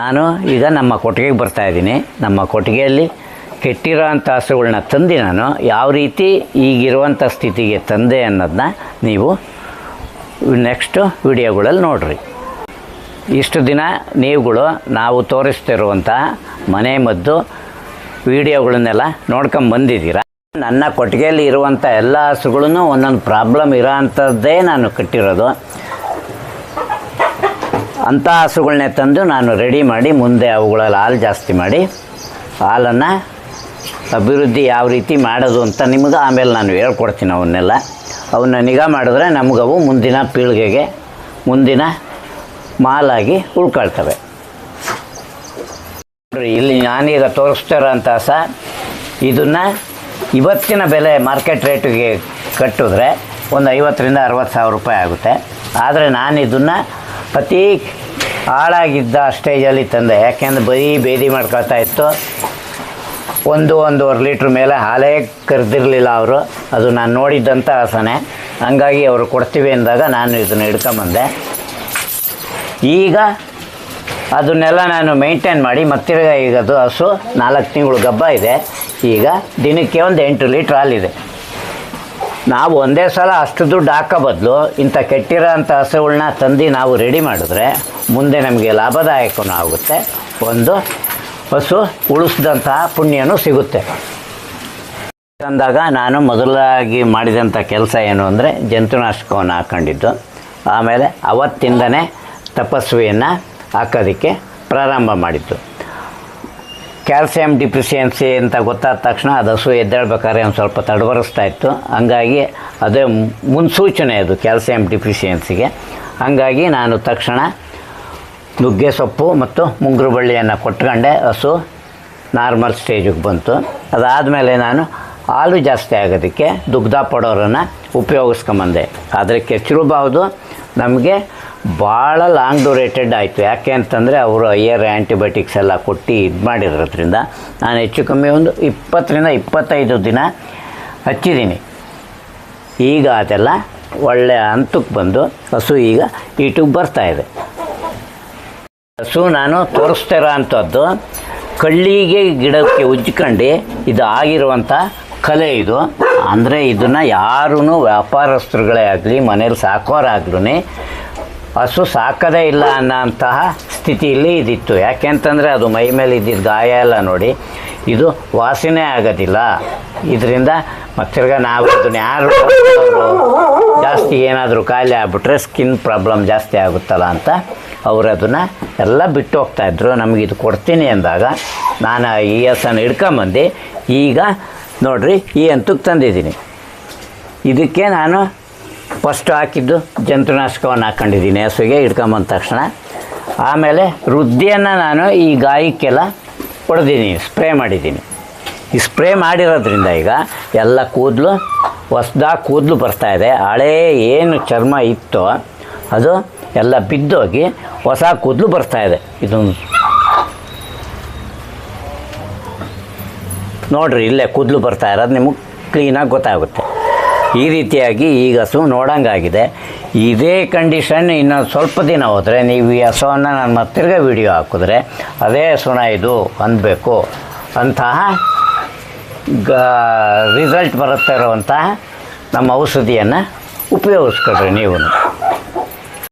ನಾನು ಈಗ ನಮ್ಮ ಕೊಟ್ಟಿಗೆಗೆ ಬರ್ತಾ ಇದ್ದೀನಿ. ನಮ್ಮ ಕೊಟ್ಟಿಗೆಯಲ್ಲಿ ಕೆಟ್ಟಿರೋ ಅಂಥ ಹಸುಗಳನ್ನ ತಂದು ನಾನು ಯಾವ ರೀತಿ ಈಗಿರುವಂಥ ಸ್ಥಿತಿಗೆ ತಂದೆ ಅನ್ನೋದನ್ನ ನೀವು ನೆಕ್ಸ್ಟು ವಿಡಿಯೋಗಳಲ್ಲಿ ನೋಡ್ರಿ. ಇಷ್ಟು ದಿನ ನೀವುಗಳು ನಾವು ತೋರಿಸ್ತಿರುವಂಥ ಮನೆ ಮದ್ದು ವಿಡಿಯೋಗಳನ್ನೆಲ್ಲ ನೋಡ್ಕೊಂಡು ಬಂದಿದ್ದೀರ? ನನ್ನ ಕೊಟ್ಟಿಗೆಯಲ್ಲಿ ಇರುವಂಥ ಎಲ್ಲ ಹಸುಗಳನ್ನು ಒಂದೊಂದು ಪ್ರಾಬ್ಲಮ್ ಇರೋ ಅಂಥದ್ದೇ ನಾನು ಕಟ್ಟಿರೋದು. ಅಂಥ ಹಸುಗಳನ್ನೇ ತಂದು ನಾನು ರೆಡಿ ಮಾಡಿ ಮುಂದೆ ಅವುಗಳಲ್ಲಿ ಹಾಲು ಜಾಸ್ತಿ ಮಾಡಿ, ಹಾಲನ್ನು ಅಭಿವೃದ್ಧಿ ಯಾವ ರೀತಿ ಮಾಡೋದು ಅಂತ ನಿಮಗೆ ಆಮೇಲೆ ನಾನು ಹೇಳ್ಕೊಡ್ತೀನಿ ಅವನ್ನೆಲ್ಲ. ಅವನ್ನ ನಿಗಾ ಮಾಡಿದ್ರೆ ನಮಗವು ಮುಂದಿನ ಪೀಳಿಗೆಗೆ ಮುಂದಿನ ಮಾಲಾಗಿ ಉಳ್ಕೊಳ್ತವೆ. ಇಲ್ಲಿ ನಾನೀಗ ತೋರಿಸ್ತಿರೋಂಥ ಸ ಇದನ್ನು ಇವತ್ತಿನ ಬೆಲೆ ಮಾರ್ಕೆಟ್ ರೇಟಿಗೆ ಕಟ್ಟಿದ್ರೆ ಒಂದು ಐವತ್ತರಿಂದ ಅರವತ್ತು ಸಾವಿರ ರೂಪಾಯಿ ಆಗುತ್ತೆ. ಆದರೆ ನಾನು ಇದನ್ನು ಅತಿ ಹಾಳಾಗಿದ್ದ ಸ್ಟೇಜಲ್ಲಿ ತಂದೆ. ಯಾಕೆಂದ್ರೆ ಬರೀ ಬೇದಿ ಮಾಡ್ಕೊಳ್ತಾ ಇತ್ತು. ಒಂದು ಒಂದೂವರೆ ಲೀಟ್ರ್ ಮೇಲೆ ಹಾಲೇ ಕರೆದಿರಲಿಲ್ಲ ಅವರು. ಅದು ನಾನು ನೋಡಿದ್ದಂಥ ಆಸನೆ. ಹಂಗಾಗಿ ಅವರು ಕೊಡ್ತೀವಿ ಅಂದಾಗ ನಾನು ಇದನ್ನು ಹಿಡ್ಕೊಂಬಂದೆ. ಈಗ ಅದನ್ನೆಲ್ಲ ನಾನು ಮೇಂಟೈನ್ ಮಾಡಿ ಮತ್ತೆ ಈಗ ಅದು ಹಸು ನಾಲ್ಕು ತಿಂಗಳು ಗಬ್ಬ ಇದೆ. ಈಗ ದಿನಕ್ಕೆ ಒಂದು ಎಂಟು ಲೀಟ್ರ್ ಹಾಲಿದೆ. ನಾವು ಒಂದೇ ಸಲ ಅಷ್ಟು ದುಡ್ಡು ಹಾಕೋ ಬದಲು ಇಂಥ ಕೆಟ್ಟಿರೋ ಅಂಥ ಹಸುಗಳನ್ನ ತಂದು ನಾವು ರೆಡಿ ಮಾಡಿದ್ರೆ ಮುಂದೆ ನಮಗೆ ಲಾಭದಾಯಕನೂ ಆಗುತ್ತೆ. ಒಂದು ಹಸು ಉಳಿಸಿದಂತಹ ಪುಣ್ಯನೂ ಸಿಗುತ್ತೆ. ಅಂದಾಗ ನಾನು ಮೊದಲಾಗಿ ಮಾಡಿದಂಥ ಕೆಲಸ ಏನು ಅಂದರೆ ಜಂತುನಾಶಕವನ್ನು ಹಾಕ್ಕೊಂಡಿದ್ದು ಆಮೇಲೆ ಅವತ್ತಿಂದನೇ ತಪಸ್ವಿಯನ್ನು ಹಾಕೋದಕ್ಕೆ ಪ್ರಾರಂಭ ಮಾಡಿದ್ದು. ಕ್ಯಾಲ್ಸಿಯಂ ಡಿಫಿಷಿಯನ್ಸಿ ಅಂತ ಗೊತ್ತಾದ ತಕ್ಷಣ ಅದು ಹಸು ಎದ್ದೇಳ್ಬೇಕಾದ್ರೆ ಒಂದು ಸ್ವಲ್ಪ ತಡವರಿಸ್ತಾ ಇತ್ತು. ಹಂಗಾಗಿ ಅದೇ ಮುನ್ಸೂಚನೆ ಅದು ಕ್ಯಾಲ್ಸಿಯಂ ಡಿಫಿಷಿಯನ್ಸಿಗೆ. ಹಂಗಾಗಿ ನಾನು ತಕ್ಷಣ ನುಗ್ಗೆ ಸೊಪ್ಪು ಮತ್ತು ಮುಂಗುರು ಬಳ್ಳಿಯನ್ನು ಕೊಟ್ಕೊಂಡೆ. ಹಸು ನಾರ್ಮಲ್ ಸ್ಟೇಜಿಗೆ ಬಂತು. ಅದಾದಮೇಲೆ ನಾನು ಹಾಲು ಜಾಸ್ತಿ ಆಗೋದಕ್ಕೆ ದುಗ್ಧ ಪಡೋರನ್ನು ಉಪಯೋಗಿಸ್ಕೊಂಬಂದೆ. ಆದರೆ ಕೆಚ್ಚಿರಬಾರ್ದು ನಮಗೆ ಭಾಳ ಲಾಂಗ್ ಡ್ಯೂರೇಟೆಡ್ ಆಯಿತು. ಯಾಕೆ ಅಂತಂದರೆ ಅವರು ಹೈಯರ್ ಆ್ಯಂಟಿಬಯೋಟಿಕ್ಸ್ ಎಲ್ಲ ಕೊಟ್ಟು ಇದು ಮಾಡಿರೋದ್ರಿಂದ ನಾನು ಹೆಚ್ಚು ಕಮ್ಮಿ ಒಂದು ಇಪ್ಪತ್ತರಿಂದ ಇಪ್ಪತ್ತೈದು ದಿನ ಹಚ್ಚಿದ್ದೀನಿ. ಈಗ ಅದೆಲ್ಲ ಒಳ್ಳೆಯ ಹಂತಕ್ಕೆ ಬಂದು ಹಸು ಈಗ ಈಟಿಗೆ ಬರ್ತಾ ಇದೆ. ಹಸು ನಾನು ತೋರಿಸ್ತಿರೋ ಅಂಥದ್ದು ಕಳ್ಳಿಗೆ ಗಿಡಕ್ಕೆ ಉಜ್ಕೊಂಡು ಇದು ಆಗಿರುವಂಥ ಕಲೆ ಇದು. ಅಂದರೆ ಇದನ್ನು ಯಾರೂ ವ್ಯಾಪಾರಸ್ಥರುಗಳೇ ಆಗಲಿ ಮನೇಲಿ ಸಾಕೋರಾಗ್ಲೂ ಹಸು ಸಾಕದೇ ಇಲ್ಲ ಅನ್ನೋಂತಹ ಸ್ಥಿತಿಯಲ್ಲಿ ಇದಿತ್ತು. ಯಾಕೆಂತಂದರೆ ಅದು ಮೈ ಮೇಲೆ ಇದ್ದಿದ್ದ ಗಾಯ ಎಲ್ಲ ನೋಡಿ, ಇದು ವಾಸನೆ ಆಗೋದಿಲ್ಲ. ಇದರಿಂದ ಮತ್ತಿರ್ಗ ನಾವು ಅದನ್ನ ಯಾರು ಜಾಸ್ತಿ ಏನಾದರೂ ಖಾಲಿ ಆಗ್ಬಿಟ್ರೆ ಸ್ಕಿನ್ ಪ್ರಾಬ್ಲಮ್ ಜಾಸ್ತಿ ಆಗುತ್ತಲ್ಲ ಅಂತ ಅವರು ಅದನ್ನು ಎಲ್ಲ ಬಿಟ್ಟು ಹೋಗ್ತಾಯಿದ್ರು ನಮಗೆ ಇದು ಕೊಡ್ತೀನಿ ಅಂದಾಗ ನಾನು ಈ ಹಸನ್ನು ಹಿಡ್ಕೊಂಬಂದು ಈಗ ನೋಡ್ರಿ, ಈ ಅಂತಕ್ಕೆ ತಂದಿದ್ದೀನಿ. ಇದಕ್ಕೆ ನಾನು ಫಸ್ಟ್ ಹಾಕಿದ್ದು ಜಂತುನಾಶಕವನ್ನು ಹಾಕ್ಕೊಂಡಿದ್ದೀನಿ ಹಸುಗೆ ಹಿಡ್ಕೊಂಬಂದ ತಕ್ಷಣ. ಆಮೇಲೆ ವೃದ್ಧಿಯನ್ನು ನಾನು ಈ ಗಾಯಕ್ಕೆಲ್ಲ ಹೊಡೆದಿದ್ದೀನಿ. ಸ್ಪ್ರೇ ಮಾಡಿದ್ದೀನಿ. ಈ ಸ್ಪ್ರೇ ಮಾಡಿರೋದ್ರಿಂದ ಈಗ ಎಲ್ಲ ಕೂದಲು ಹೊಸ್ದಾಗಿ ಕೂದಲು ಬರ್ತಾಯಿದೆ ಹಳೇ ಏನು ಚರ್ಮ ಇತ್ತೋ ಅದು ಎಲ್ಲ ಬಿದ್ದೋಗಿ ಹೊಸ ಕೂದಲು ಬರ್ತಾಯಿದೆ ಇದೊಂದು ನೋಡ್ರಿ, ಇಲ್ಲೇ ಕೂದಲು ಬರ್ತಾ ಇರೋದು ನಿಮಗೆ ಕ್ಲೀನಾಗಿ ಗೊತ್ತಾಗುತ್ತೆ. ಈ ರೀತಿಯಾಗಿ ಈಗ ಹಸು ನೋಡೋಂಗಾಗಿದೆ. ಇದೇ ಕಂಡೀಷನ್ ಇನ್ನೊಂದು ಸ್ವಲ್ಪ ದಿನ ಹೋದರೆ ನೀವು ಈ ಹಸುವನ್ನು ನಾನು ಮತ್ತಿರ್ಗ ವಿಡಿಯೋ ಹಾಕಿದ್ರೆ ಅದೇ ಹಸುನ ಇದು ಅಂದಬೇಕು. ಅಂತಹ ಗ ರಿಸಲ್ಟ್ ಬರುತ್ತೆ ಇರುವಂತಹ ನಮ್ಮ ಔಷಧಿಯನ್ನು ಉಪಯೋಗಿಸ್ಕೊಳ್ರಿ ನೀವು